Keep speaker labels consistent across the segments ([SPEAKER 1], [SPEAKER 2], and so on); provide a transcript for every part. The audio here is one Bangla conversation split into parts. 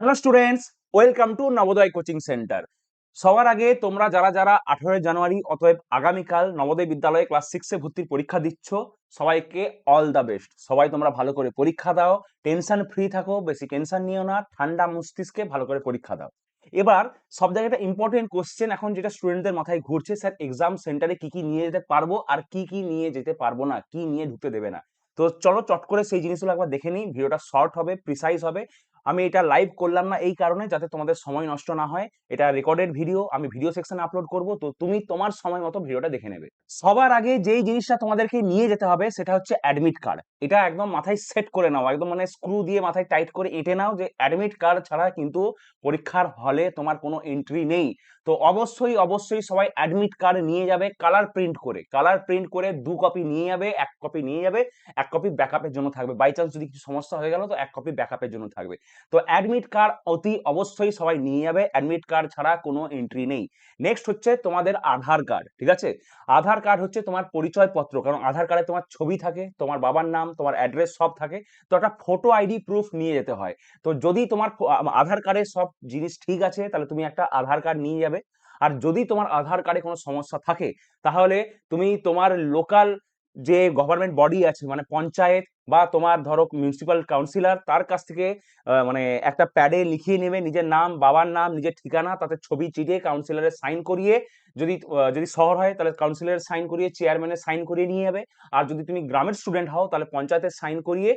[SPEAKER 1] Hello students welcome to Navodaya coaching centre সবার আগে তোমরা যারা যারা আঠারোই জানুয়ারি অতএব আগামীকাল নবোদয় বিদ্যালয়ে ক্লাস সিক্সে ভর্তির পরীক্ষা দিচ্ছ, সবাইকে অল দ্য বেস্ট সবাই তোমরা ভালো করে পরীক্ষা দাও টেনশন ফ্রি থাকো, বেশি টেনশন নিও না, ঠান্ডা মস্তিষ্কে ভালো করে পরীক্ষা দাও। এবার সব জায়গায় একটা ইম্পর্টেন্ট কোশ্চেন এখন যেটা স্টুডেন্টদের মাথায় ঘুরছে স্যার এক্সাম সেন্টারে কি কি নিয়ে যেতে পারব আর কি কি নিয়ে যেতে পারব না, কি নিয়ে ঢুকতে দেবে না। তো চলো চট করে সেই জিনিসগুলো একবার দেখে নিই, ভিডিওটা শর্ট হবে প্রিসাইজ হবে। আমি এটা লাইভ করলাম না এই কারণে যাতে তোমাদের সময় নষ্ট না হয়। এটা রেকর্ডেড ভিডিও আমি ভিডিও সেকশনে আপলোড করব। তো তুমি তোমার সময় মতো ভিডিওটা দেখে নেবে। সবার আগে যেই জিনিসটা তোমাদেরকে নিয়ে যেতে হবে, সেটা হচ্ছে অ্যাডমিট কার্ড এটা একদম মাথায় সেট করে নাও। একদম মানে স্ক্রু দিয়ে মাথায় টাইট করে এঁটে নাও যে অ্যাডমিট কার্ড ছাড়া কিন্তু পরীক্ষার হলে তোমার কোনো এন্ট্রি নেই। তো অবশ্যই অবশ্যই সবাই অ্যাডমিট কার্ড নিয়ে যাবে কালার প্রিন্ট করে। কালার প্রিন্ট করে দু কপি নিয়ে যাবে, এক কপি নিয়ে যাবে, এক কপি ব্যাকআপের জন্য থাকবে। বাই চান্স যদি কিছু সমস্যা হয়ে গেল, তো এক কপি ব্যাকআপের জন্য থাকবে। তো অ্যাডমিট কার্ড অতি অবশ্যই সবাই নিয়ে যাবে। অ্যাডমিট কার্ড ছাড়া কোনো এন্ট্রি নেই। নেক্সট হচ্ছে তোমাদের আধার কার্ড ঠিক আছে? আধার কার্ড হচ্ছে তোমার পরিচয়পত্র, কারণ আধার কার্ডে তোমার ছবি থাকে, তোমার বাবার নাম, তোমার অ্যাড্রেস সব থাকে, তো একটা ফটো আইডি প্রুফ নিয়ে যেতে হয়। তো যদি তোমার আধার কার্ডে সব জিনিস ঠিক আছে, তাহলে তুমি একটা আধার কার্ড নিয়ে যাবে। আর যদি তোমার আধার কার্ডে কোনো সমস্যা থাকে, তাহলে তুমি তোমার লোকাল যে গভর্নমেন্ট বডি আছে মানে পঞ্চায়েত বা তোমার ধরো মিউনিসিপাল কাউন্সিলর তার কাছ থেকে মানে একটা প্যাডে লিখিয়ে নেবে নিজের নাম, বাবার নাম, নিজের ঠিকানা, তাতে ছবি চিটিয়ে কাউন্সিলরের সাইন করিয়ে যদি যদি শহর হয় তাহলে কাউন্সিলরের সাইন করিয়ে চেয়ারম্যানের সাইন করিয়ে নিয়ে যাবে। আর যদি তুমি গ্রামের স্টুডেন্ট হও তাহলে পঞ্চায়েতের সাইন করিয়ে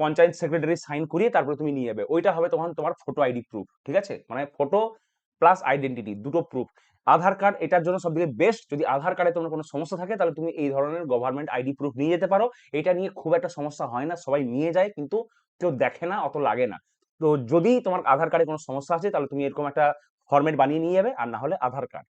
[SPEAKER 1] পঞ্চায়েত সেক্রেটারি সাইন করিয়ে তারপরে তুমি নিয়ে যাবে। ওইটা হবে তখন তোমার ফটো আইডি প্রুফ ঠিক আছে? মানে ফটো প্লাস আইডেন্টিটি দুটো প্রুফ আধার কার্ড এটার জন্য সবথেকে বেস্ট যদি আধার কার্ডে তোমার কোনো সমস্যা থাকে, তাহলে তুমি এই ধরনের গভর্নমেন্ট আইডি প্রুফ নিয়ে যেতে পারো। এটা নিয়ে খুব একটা সমস্যা হয় না, সবাই নিয়ে যায়, কিন্তু কেউ দেখে না, অত লাগে না। তো যদি তোমার আধার কার্ডে কোনো সমস্যা আছে, তাহলে তুমি এরকম একটা ফরম্যাট বানিয়ে নিয়ে যাবে, আর না হলে আধার কার্ড।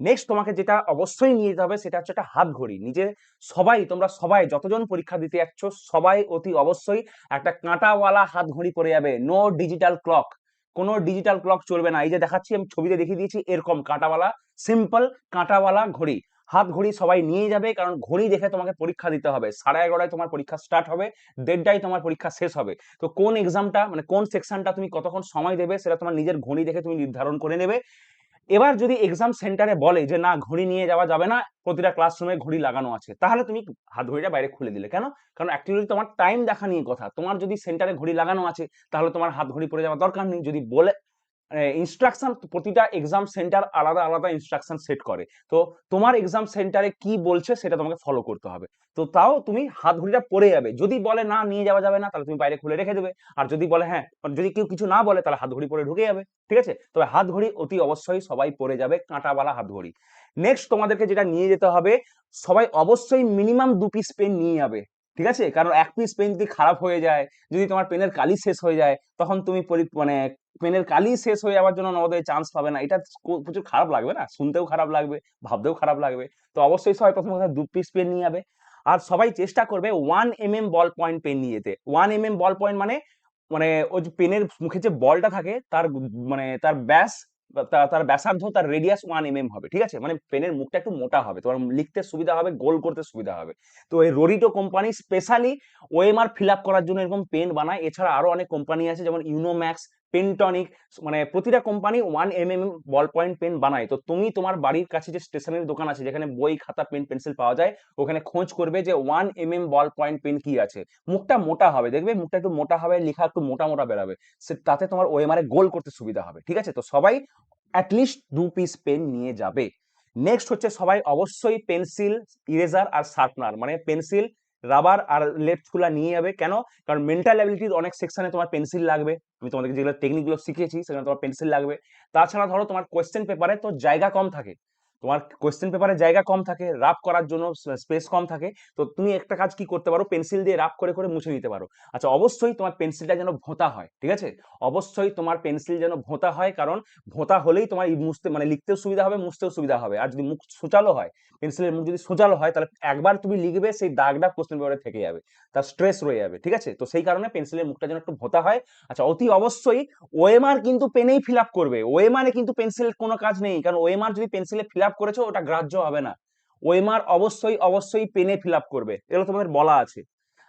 [SPEAKER 1] নেক্সট তোমাকে যেটা অবশ্যই নিয়ে যেতে হবে, সেটা হচ্ছে একটা হাত ঘড়ি। নিজে সবাই, তোমরা সবাই, যতজন পরীক্ষা দিতে যাচ্ছ, সবাই অতি অবশ্যই একটা কাঁটাওয়ালা হাত ঘড়ি পরে যাবে। নো ডিজিটাল ক্লক কোনো ডিজিটাল ক্লক চলবে না। এই যে দেখাচ্ছি, আমি ছবিতে দেখিয়ে দিয়েছি, এরকম কাঁটাওয়ালা সিম্পল কাঁটাওয়ালা ঘড়ি। হাত ঘড়ি সবাই নিয়ে যাবে, কারণ ঘড়ি দেখে তোমাকে পরীক্ষা দিতে হবে। সাড়ে এগারোটায় তোমার পরীক্ষা স্টার্ট হবে, দেড়টায় তোমার পরীক্ষা শেষ হবে। তো কোন এক্সামটা মানে কোন সেকশনটা তুমি কতক্ষণ সময় দেবে, সেটা তোমার নিজের ঘড়ি দেখে তুমি নির্ধারণ করে নেবে। এবার যদি এক্সাম সেন্টারে বলে যে, না, ঘড়ি নিয়ে যাওয়া যাবে না, প্রতিটা ক্লাসরুমে ঘড়ি লাগানো আছে, তাহলে তুমি হাত ঘড়িটা বাইরে খুলে দিলে। কেন? কারণ অ্যাকচুয়ালি তোমার টাইম দেখা নিয়ে কথা, তোমার যদি সেন্টারে ঘড়ি লাগানো আছে, তাহলে তোমার হাত ঘড়ি পরে যাওয়ার দরকার নেই। যদি বলে ইনস্ট্রাকশন প্রতিটা এক্সাম সেন্টার আলাদা আলাদা ইনস্ট্রাকশন সেট করে। তো তোমার এক্সাম সেন্টারে কি বলছে সেটা তোমাকে ফলো করতে হবে। তো তাও তুমি হাত ঘড়িটা পরে যাবে। যদি বলে না, নিয়ে যাওয়া যাবে না, তাহলে তুমি বাইরে খুলে রেখে দেবে। আর যদি বলে হ্যাঁ যদি কেউ কিছু না বলে, তাহলে হাত ঘড়ি পরে ঢুকে যাবে। ঠিক আছে? তবে হাত ঘড়ি অতি অবশ্যই সবাই পরে যাবে, কাঁটাওয়ালা হাত ঘড়ি। নেক্সট তোমাদেরকে যেটা নিয়ে যেতে হবে, সবাই অবশ্যই মিনিমাম দু পিস পেন নিয়ে যাবে। ঠিক আছে? কারণ এক পিস পেন যদি খারাপ হয়ে যায়, যদি তোমার পেনের কালি শেষ হয়ে যায়, তখন তুমি মানে পেনের কালি শেষ হয়ে যাওয়ার জন্য নবোদয় চান্স পাবে না। এটা প্রচুর খারাপ লাগবে না? শুনতেও খারাপ লাগবে, ভাবতেও খারাপ লাগবে। তো অবশ্যই সবাই প্রথম কথা দু পিস পেন নিয়ে যাবে। আর সবাই চেষ্টা করবে one M M ball point pen নিয়ে যেতে। One M M ball point মানে মানে ওই যে পেনের মুখে যে বলটা থাকে, তার মানে তার ব্যাস তার ব্যাসার্ধ তার রেডিয়াস ওয়ান এম এম হবে, ঠিক আছে? মানে পেনের মুখটা একটু মোটা হবে, তোমার লিখতে সুবিধা হবে, গোল করতে সুবিধা হবে। তো এই Rorito company specially OMR fill up করার জন্য এরকম পেন বানায়। এছাড়া আরও অনেক কোম্পানি আছে, যেমন ইউনোম্যাক্স পেনটনিক মানে প্রতিটা company one M M ball point pen বানায়। তো তুমি তোমার বাড়ির কাছে যে স্টেশনারি দোকান আছে, যেখানে বই, খাতা পেন পেন্সিল পাওয়া যায়, ওখানে খোঁজ করবে যে one M M ball point pen কি আছে। মুখটা মোটা হবে, দেখবে মুখটা একটু মোটা হবে, লেখা একটু মোটা মোটা বেরাবে। সে- তাতে তোমার ওএমআর এ গোল করতে সুবিধা হবে, ঠিক আছে? তো সবাই অ্যাটলিস্ট দু পিস পেন নিয়ে যাবে। নেক্সট হচ্ছে সবাই অবশ্যই পেন্সিল ইরেজার আর শার্পনার মানে পেন্সিল রাবার আর লেপস ছুলা নিয়ে যাবে। কেন? কারণ মেন্টাল অ্যাবিলিটির অনেক সেকশনে তোমার পেন্সিল লাগবে। আমি তোমাদেরকে যেগুলো টেকনিকগুলো শিখিয়েছি, সেখানে তোমার পেন্সিল লাগবে। তাছাড়া ধরো তোমার কোয়েশ্চেন পেপারে তো জায়গা কম থাকে। তোমার কোয়েশ্চেন পেপারে জায়গা কম থাকে রাফ করার জন্য স্পেস কম থাকে, তো তুমি একটা কাজ কি করতে পারো? পেন্সিল দিয়ে রাফ করে করে মুছে নিতে পারো। আচ্ছা অবশ্যই তোমার পেন্সিলটা যেন ভোঁতা হয়, ঠিক আছে? অবশ্যই তোমার পেন্সিল যেন ভোঁতা হয়, কারণ ভোঁতা হলেই তোমার মুছতে মানে লিখতেও সুবিধা হবে, মুছতেও সুবিধা হবে। আর যদি মুখ সোচালো হয় পেন্সিলের মুখ যদি সোজালো হয়, তাহলে একবার তুমি লিখবে, সেই দাগটা কোশ্চেন পেপারে থেকে যাবে, তার স্ট্রেস রয়ে যাবে, ঠিক আছে? তো সেই কারণে পেন্সিলের মুখটা যেন একটু ভোঁতা হয়। আচ্ছা অতি অবশ্যই ওএমআর কিন্তু পেনেই ফিল আপ করবে। ওএমআর কিন্তু পেন্সিলের কোনো কাজ নেই, কারণ ওএমআর যদি পেন্সিলে ফিল আপ করেছ, ওটা গ্রাহ্য হবে না। ওয়েমার অবশ্যই অবশ্যই পেনে ফিল করবে। এগুলো তোমাদের বলা আছে।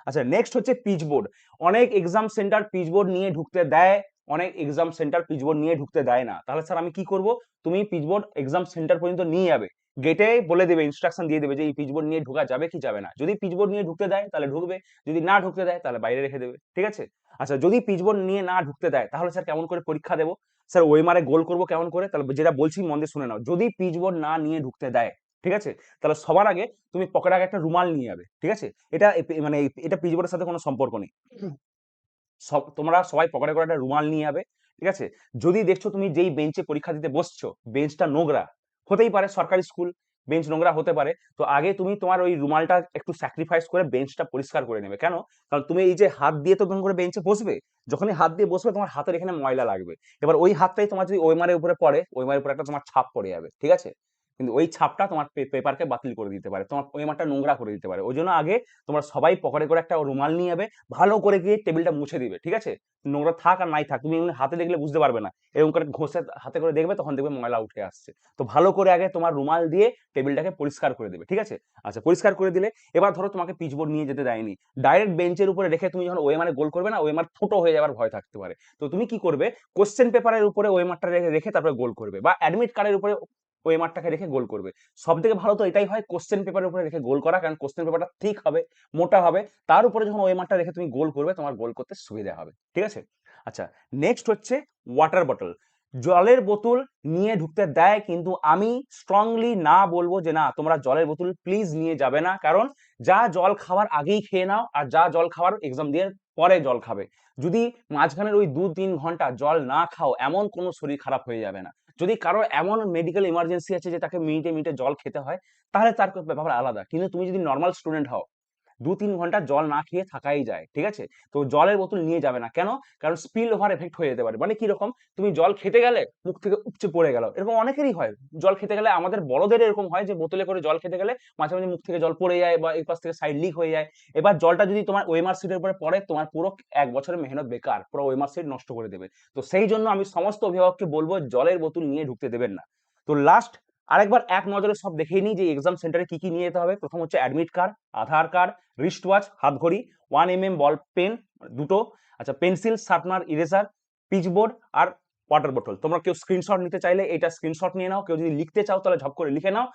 [SPEAKER 1] আচ্ছা নেক্সট হচ্ছে পিচবোর্ড অনেক এক্সাম সেন্টার পিচবোর্ড নিয়ে ঢুকতে দেয়। অনেক এক্সাম সেন্টার পিচবোর্ড নিয়ে ঢুকতে দেয় না। তাহলে স্যার আমি কি করব? তুমি পিচবোর্ড এক্সাম সেন্টার পর্যন্ত নিয়ে যাবে। গেটে বলে দেবে ইনস্ট্রাকশন দিয়ে দেবে যে, এই পিচবোর্ড নিয়ে ঢোকা যাবে কি যাবে না। যদি পিচবোর্ড নিয়ে ঢুকতে দেয়, তাহলে ঢুকবে। যদি না ঢুকতে দেয়, তাহলে বাইরে রেখে দেবে। ঠিক আছে? আচ্ছা যদি পিচবোর্ড নিয়ে না ঢুকতে দেয়, তাহলে স্যার কেমন করে পরীক্ষা দেবো? স্যার ওয়েমারে গোল করব কেমন করে? তাহলে যেটা বলছি মন দিয়ে শুনে নাও। যদি পিচবোর্ড না নিয়ে ঢুকতে দেয়, ঠিক আছে? তাহলে সবার আগে তুমি পকেটে আগে একটা রুমাল নিয়ে যাবে। ঠিক আছে? এটা মানে এটা পিচবোর্ডের সাথে কোনো সম্পর্ক নেই। সব, তোমরা সবাই পকেটে করে একটা রুমাল নিয়ে যাবে, ঠিক আছে? যদি দেখছ তুমি যেই বেঞ্চে পরীক্ষা দিতে বসছো বেঞ্চটা নোংরা, হতেই পারে সরকারি স্কুল বেঞ্চ নোংরা হতে পারে, তো আগে তুমি তোমার ওই রুমালটা একটু স্যাক্রিফাইস করে বেঞ্চটা পরিষ্কার করে নেবে। কেন? কারণ তুমি এই যে হাত দিয়ে তো তখন করে বেঞ্চে বসবে, যখনই হাত দিয়ে বসবে তোমার হাতের এখানে ময়লা লাগবে। এবার ওই হাতটাই তোমার যদি ওইমারের উপরে পড়ে ওইমারের উপরে একটা তোমার ছাপ পড়ে যাবে, ঠিক আছে? কিন্তু ওই ছাপটা তোমার পেপারকে বাতিল করে দিতে পারে। তোমার ওইমারটা নোংরা করে দিতে পারে। ওই জন্য আগে তোমরা সবাই পকেটে করে একটা রুমাল নিয়ে যাবে ভালো করে গিয়ে টেবিলটা মুছে দিবে, ঠিক আছে? নোংরা থাক আর নাই থাক, তুমি হাতে দেখলে বুঝতে পারবে না। এরকম করে ঘষে হাতে করে দেখবে, তখন দেখবে ময়লা উঠে আসছে। তো ভালো করে আগে তোমার রুমাল দিয়ে টেবিলটাকে পরিষ্কার করে দেবে, ঠিক আছে? আচ্ছা পরিষ্কার করে দিলে এবার ধরো তোমাকে পিচবোর্ড নিয়ে যেতে দেয়নি। ডাইরেক্ট বেঞ্চের উপরে রেখে তুমি যখন ওয়েমারে গোল করবে না ওয়েমার ফুটো হয়ে যাওয়ার ভয় থাকতে পারে। তো তুমি কি করবে? কোশ্চেন পেপারের উপরে ওয়েমারটা রেখে রেখে তারপরে গোল করবে বা অ্যাডমিট কার্ডের উপরে ওয়েমারটাকে রেখে গোল করবে। সব থেকে ভালো তো এটাই হয় কোশ্চেন পেপারের উপরে রেখে গোল করা, কারণ কোশ্চেন পেপারটা ঠিক হবে, মোটা হবে। তার উপরে যখন ওয়েমারটা রেখে তুমি গোল করবে, তোমার গোল করতে সুবিধা হবে। ঠিক আছে? আচ্ছা নেক্সট হচ্ছে ওয়াটার বটল জলের বোতল নিয়ে ঢুকতে দেয়, কিন্তু আমি স্ট্রংলি না বলব যে, না, তোমরা জলের বোতল প্লিজ নিয়ে যাবে না। কারণ যা জল খাওয়ার আগেই খেয়ে নাও, আর যা জল খাওয়ার এক্সাম দিয়ে পরে জল খাবে। যদি মাঝখানের ওই দু তিন ঘণ্টা জল না খাও, এমন কোনো শরীর খারাপ হয়ে যাবে না। যদি কারও এমন মেডিকেল ইমার্জেন্সি আছে যে তাকে মিনিটে মিনিটে জল খেতে হয়, তাহলে তার ব্যাপার আলাদা। কিন্তু তুমি যদি নর্মাল স্টুডেন্ট হও দু তিন ঘণ্টা জল না খেয়ে থাকাই যায়, ঠিক আছে? তো জলের বোতল নিয়ে যাবে না। কেন? কারণ স্পিল ওভার এফেক্ট হয়ে যেতে পারে। মানে কীরকম তুমি জল খেতে গেলে মুখ থেকে উপচে পড়ে গেল। এরকম অনেকেরই হয়। জল খেতে গেলে আমাদের বড়দের এরকম হয় যে, বোতলে করে জল খেতে গেলে মাঝে মাঝে মুখ থেকে জল পড়ে যায় বা এই পাশ থেকে সাইড লিক হয়ে যায়। এবার জলটা যদি তোমার ওয়েমার সিটের উপরে পড়ে, তোমার পুরো এক বছরের মেহনত বেকার। পুরো ওয়েমার সিট নষ্ট করে দেবে। তো সেই জন্য আমি সমস্ত অভিভাবককে বলব, জলের বোতল নিয়ে ঢুকতে দেবেন না। তো লাস্ট আরেকবার এক নজরে সব দেখেই নিই যে এক্সাম সেন্টারে কি কি নিয়ে যেতে হবে। প্রথম হচ্ছে admit card Aadhaar card wrist watch হাত ঘড়ি one M M ball pen দুটো। আচ্ছা পেন্সিল শার্পনার ইরেজার পিচবোর্ড আর ওয়াটার বোটল তোমরা কেউ স্ক্রিনশট নিতে চাইলে এটা স্ক্রিনশট নিয়ে নাও। কেউ যদি লিখতে চাও তাহলে ঝপ করে লিখে নাও।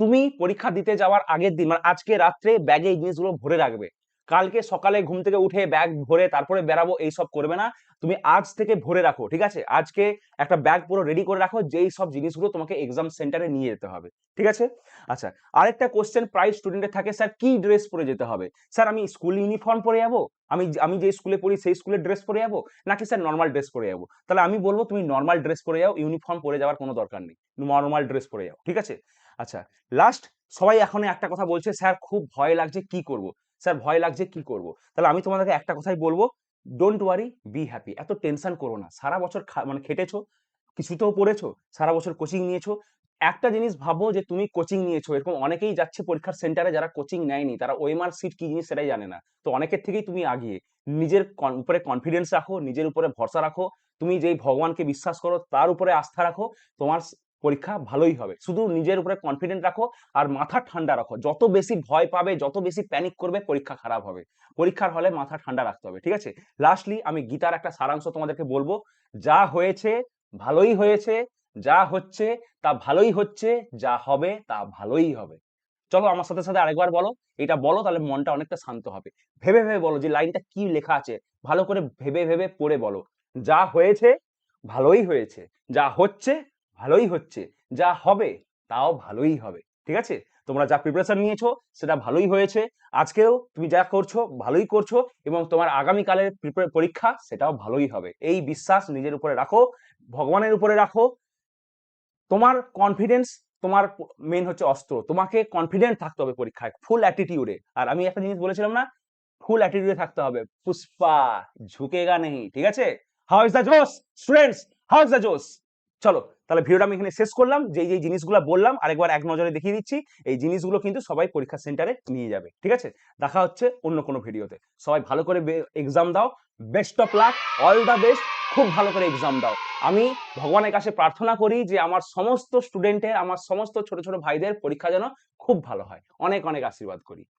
[SPEAKER 1] তুমি পরীক্ষা দিতে যাওয়ার আগের দিন মানে আজকে রাত্রে ব্যাগে এই জিনিসগুলো ভরে রাখবে। কালকে সকালে ঘুম থেকে উঠে ব্যাগ ভরে তারপরে বেরাবো এইসব করবে না। তুমি আজ থেকে ভরে রাখো, ঠিক আছে? আজকে একটা ব্যাগ পুরো রেডি করে রাখো, যেই সব জিনিসগুলো তোমাকে এক্সাম সেন্টারে নিয়ে যেতে হবে, ঠিক আছে? আচ্ছা আরেকটা কোশ্চেন প্রায় স্টুডেন্টের থাকে, স্যার, কি ড্রেস পরে যেতে হবে? স্যার, আমি স্কুল ইউনিফর্ম পরে যাব, আমি আমি যে স্কুলে পড়ি সেই স্কুলের ড্রেস পরে যাব, নাকি স্যার নর্মাল ড্রেস পরে যাব? তাহলে আমি বলব, তুমি নর্মাল ড্রেস পরে যাও ইউনিফর্ম পরে যাওয়ার কোনো দরকার নেই নর্মাল ড্রেস পরে যাও, ঠিক আছে? আচ্ছা লাস্ট সবাই এখন একটা কথা বলছে, স্যার, খুব ভয় লাগছে, কি করব? স্যার ভয় লাগছে কি করব? তাহলে আমি তোমাদেরকে একটা কথাই বলব ডোন্ট ওয়ারি বি হ্যাপি এত টেনশন করো না। সারা বছর মানে খেটেছো, কিছুতেও পড়েছো, সারা বছর কোচিং নিয়েছো। একটা জিনিস ভাবো যে তুমি কোচিং নিয়েছো। এরকম অনেকেই যাচ্ছে পরীক্ষার সেন্টারে যারা কোচিং নেয়নি, তারা ওএমআর সিট কি জিনিস সেটাই জানে না। তো অনেকের থেকেই তুমি আগিয়ে। নিজের উপরে কনফিডেন্স রাখো, নিজের উপরে ভরসা রাখো। তুমি যেই ভগবানকে বিশ্বাস করো, তার উপরে আস্থা রাখো। তোমার পরীক্ষা ভালোই হবে। শুধু নিজের উপরে কনফিডেন্ট রাখো আর মাথা ঠান্ডা রাখো। যত বেশি ভয় পাবে, যত বেশি প্যানিক করবে, পরীক্ষা খারাপ হবে। পরীক্ষার হলে মাথা ঠান্ডা রাখতে হবে, ঠিক আছে? লাস্টলি আমি গীতার একটা সারাংশ তোমাদেরকে বলব। যা হয়েছে, ভালোই হয়েছে, যা হচ্ছে, তা ভালোই হচ্ছে, যা হবে, তা ভালোই হবে। চলো আমার সাথে সাথে আরেকবার বলো। এটা বলো, তাহলে মনটা অনেকটা শান্ত হবে। ভেবে ভেবে বলো যে লাইনটা কি লেখা আছে। ভালো করে ভেবে ভেবে পড়ে বলো। যা হয়েছে, ভালোই হয়েছে। যা হচ্ছে ভালোই হচ্ছে, যা হবে তাও ভালোই হবে, ঠিক আছে? তোমরা যা প্রিপারেশন নিয়েছো সেটা ভালোই হয়েছে, আজকেও তুমি যা করছ ভালোই করছ এবং তোমার আগামীকালের পরীক্ষা সেটাও ভালোই হবে, এই বিশ্বাস নিজের উপরে রাখো, ভগবানের উপরে রাখো, তোমার কনফিডেন্স তোমার মেন হচ্ছে অস্ত্র, তোমাকে কনফিডেন্ট থাকতে হবে পরীক্ষায় ফুল অ্যাটিটিউডে আর আমি একটা জিনিস বলেছিলাম না ফুল অ্যাটিটিউডে থাকতে হবে, পুষ্পা ঝুঁকেগা নেই, ঠিক আছে? How is the josh students how is the josh চলো, তাহলে ভিডিওটা আমি এখানে শেষ করলাম, যেই যেই জিনিসগুলো বললাম, আরেকবার এক নজরে দেখিয়ে দিচ্ছি, এই জিনিসগুলো কিন্তু সবাই পরীক্ষা সেন্টারে নিয়ে যাবে, ঠিক আছে? দেখা হচ্ছে অন্য কোনো ভিডিওতে। সবাই ভালো করে এক্সাম দাও best of luck all the best খুব ভালো করে এক্সাম দাও। আমি ভগবানের কাছে প্রার্থনা করি যে আমার সমস্ত স্টুডেন্টের আমার সমস্ত ছোট ছোট ভাইদের পরীক্ষা যেন খুব ভালো হয়। অনেক অনেক আশীর্বাদ করি।